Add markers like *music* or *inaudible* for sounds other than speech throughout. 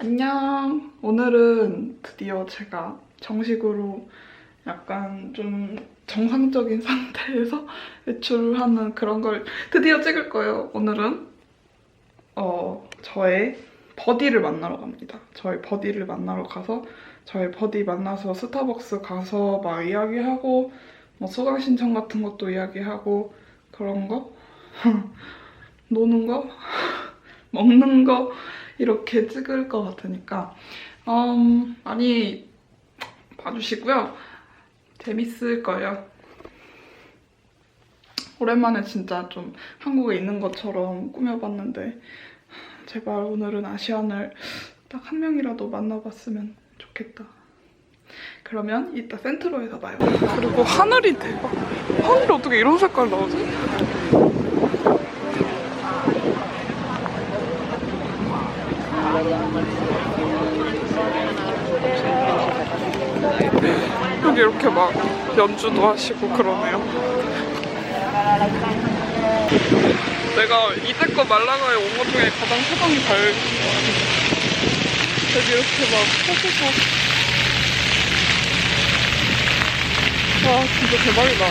안녕. 오늘은 드디어 제가 정식으로 약간 좀 정상적인 *laughs* 상태에서 외출을 하는 그런 걸 드디어 찍을 거예요. 오늘은 어 저의 버디를 만나러 갑니다. 저의 버디를 만나러 가서 저의 버디 만나서 스타벅스 가서 막 이야기하고 뭐 수강 신청 같은 것도 이야기하고 그런 거 *laughs* 노는 거 *laughs* 먹는 거 이렇게 찍을 것 같으니까 음, 많이 봐주시고요. 재밌을 거예요. 오랜만에 진짜 좀 한국에 있는 것처럼 꾸며봤는데 제발 오늘은 아시안을 딱 한 명이라도 만나봤으면 좋겠다. 그러면 이따 센트로에서 봐요. 그리고 하늘이 대박. 하늘이 어떻게 이런 색깔 나오지? 여기 이렇게 막 연주도 하시고 그러네요. 내가 이때껏 말라가에 온 것 중에 가장 표정이 밝은. 여기 이렇게 막 서서서. 와, 진짜 대박이다.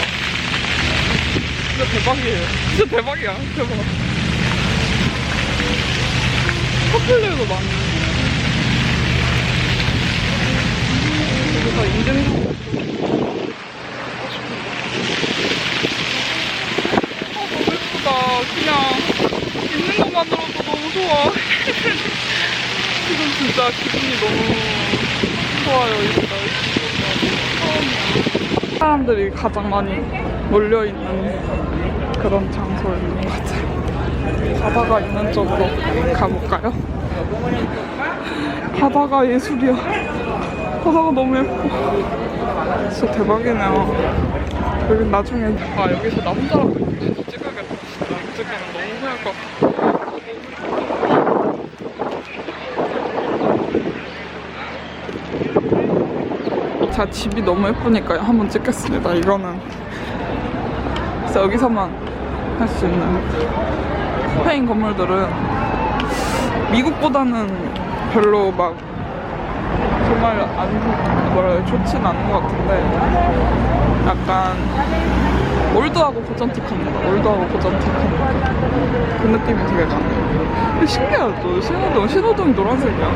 진짜 대박이에요. 진짜 대박이야. 대박. 커플들도 많네. 여기서 인증 예쁘다. 그냥 있는 것만으로도 너무 좋아. *laughs* 지금 진짜 기분이 너무 좋아요. 이거 날씨. 사람들이 가장 많이 몰려있는 그런 장소인 것 같아요. 바다가 있는 쪽으로 가볼까요? 바다가 예술이야. 바다가 너무 예뻐. 진짜 대박이네요. 여기 나중에 아 여기서 나 혼자라도 이렇게 찍어야겠다. 진짜 이쪽에는 너무 후회할 것 같아. 자 집이 너무 예쁘니까요. 한번 찍겠습니다. 이거는 진짜 여기서만 할 수 있는 스페인 건물들은 미국보다는 별로 막 정말 안 뭐라 좋진 않은 것 같은데 약간 올드하고 고전틱합니다. 올드하고 고전틱한 그 느낌이 되게 강해요. 또 신호등 신호등이 노란색이야.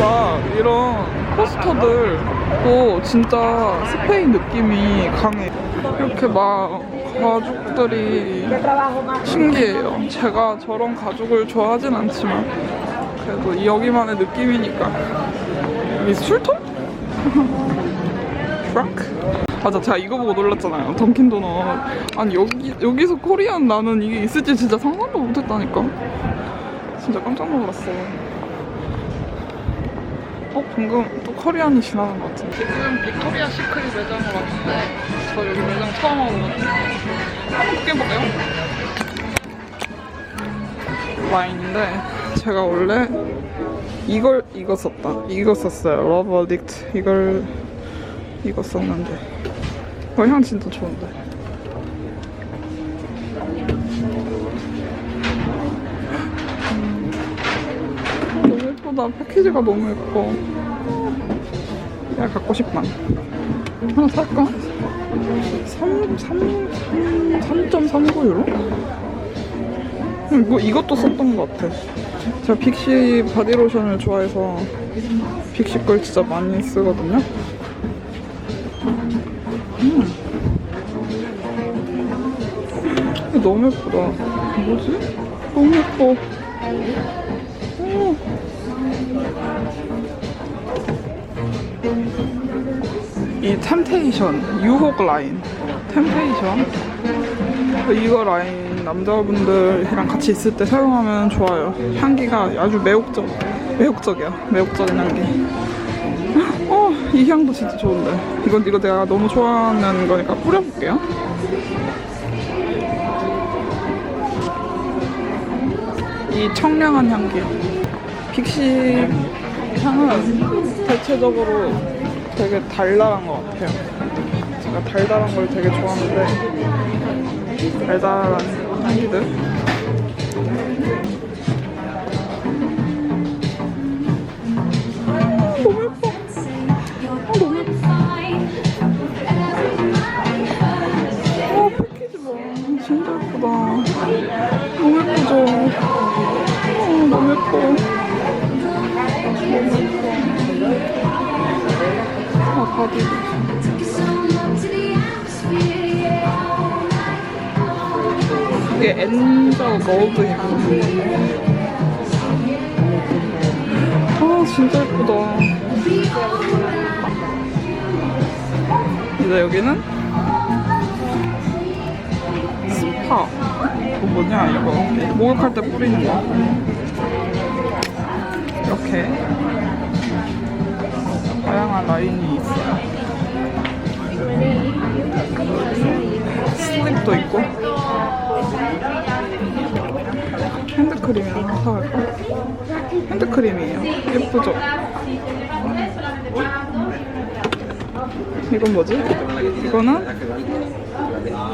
막 이런 포스터들도 진짜 스페인 느낌이 강해. 이렇게 막 가족들이 신기해요. 제가 저런 가족을 좋아하진 않지만 그래도 여기만의 느낌이니까. 이 술통? *laughs* 프랑크? 맞아, 제가 이거 보고 놀랐잖아요. 던킨 도넛. 아니 여기 여기서 코리안 나는 이게 있을지 진짜 상상도 못했다니까. 진짜 깜짝 놀랐어. 어 방금 또 코리안이 지나간 것 같은데. 지금 빅토리아 시크릿 매장을 왔는데 저 여기 매장 처음 와보거든요. 한번 구경해볼까요? 와인인데 제가 원래 이걸 이거 썼다. 이거 썼어요. 러브 어딕트 이걸 이거 썼는데 어, 향 진짜 좋은데. 음. 어, 너무 예쁘다. 패키지가 너무 예뻐. 야 갖고 싶다. 하나 살까? 3, 3, 3, 3.39유로? 이거, 이것도 썼던 것 같아. 제가 빅시 바디로션을 좋아해서 빅시 걸 진짜 많이 쓰거든요. 음. 너무 예쁘다. 뭐지? 너무 예뻐. 음. 이 템테이션 유혹 라인 템테이션 이거 라인 남자분들이랑 같이 있을 때 사용하면 좋아요. 향기가 아주 매혹적 매혹적이야. 매혹적인 향기. *laughs* 어 이 향도 진짜 좋은데. 이건 이거 내가 너무 좋아하는 거니까 뿌려볼게요. 이 청량한 향기. 빅시 향은 대체적으로 되게 달달한 것 같아요. 제가 달달한 걸 되게 좋아하는데 달달한 한기들? 너무 어, 예뻐 아, 너무 예뻐 와 패키지 봐 진짜 예쁘다. 너무 예쁘죠? 어, 너무 예뻐. 아 바디. 도. 이게 엔저 머드이고. 아, 진짜 예쁘다. 이제 여기는 스파. 이거 뭐냐, 이거. 목욕할 때 뿌리는 거. 이렇게 다양한 라인이 있어요. 사갈까? 핸드크림이에요. 예쁘죠? 이건 뭐지? 이거는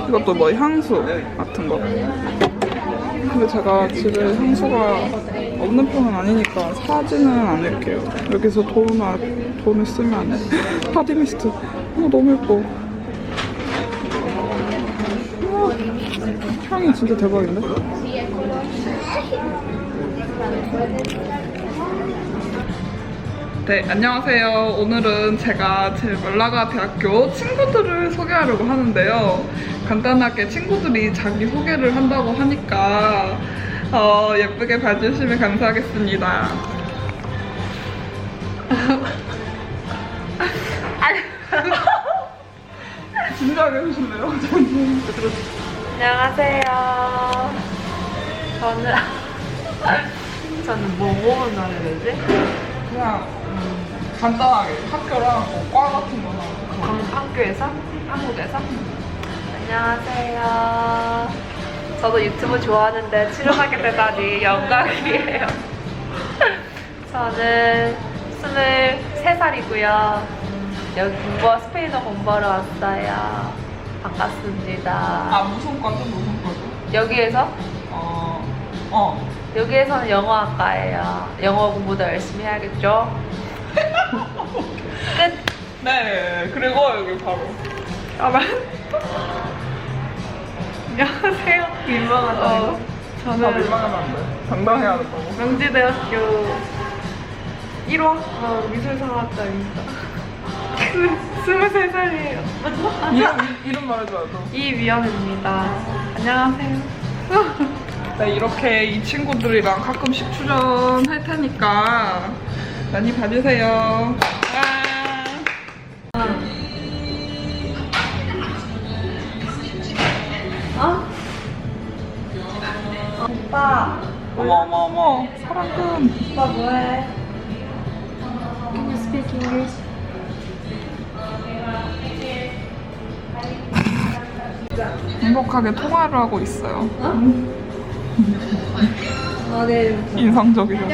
이것도 뭐 향수 같은 거. 근데 제가 집에 향수가 없는 편은 아니니까 사지는 않을게요. 여기서 돈을, 돈을 쓰면 안 돼. *laughs* 파디미스트. 어, 너무 예뻐. 향이 진짜 대박인데? 네, 안녕하세요. 오늘은 제가 제 멜라가 대학교 친구들을 소개하려고 하는데요. 간단하게 친구들이 자기 소개를 한다고 하니까 어, 예쁘게 봐주시면 감사하겠습니다. 진지하게 해주실래요? *laughs* 안녕하세요. 저는 *laughs* 저는 뭐 먹은 하야 되지? 그냥 음, 간단하게 학교랑 뭐과 같은 거나 강- 학교에서? 한국에서? 안녕하세요. 저도 유튜브 좋아하는데 출연하게 되다니 *laughs* 영광이에요. 저는 23살이고요. 여기 공부, 스페인어 공부하러 왔어요. 반갑습니다. 아 무슨 과죠? 무슨 과죠? 여기에서 어, 어. 여기에서는 영어학과예요. 영어 공부도 열심히 해야겠죠? *laughs* 끝. 네, 그리고 여기 바로 가만. 안녕하세요. 민망하다. 어. 다 저는 민망하면 안 돼. 당당해야 된다고. 명지대학교 1화 어, 미술상학과입니다. 23살이에요. 이름, 이름 말해줘야죠. 이위원입니다. 안녕하세요. 네, 이렇게 이 친구들이랑 가끔씩 출연할 테니까 많이 봐주세요. 아. 어? 오빠, 어머, 어머, 어머. 사랑꾼. 오빠 뭐해? Can you speak English? 행복하게 통화를 하고 있어요. 어, 네. 인상적이죠.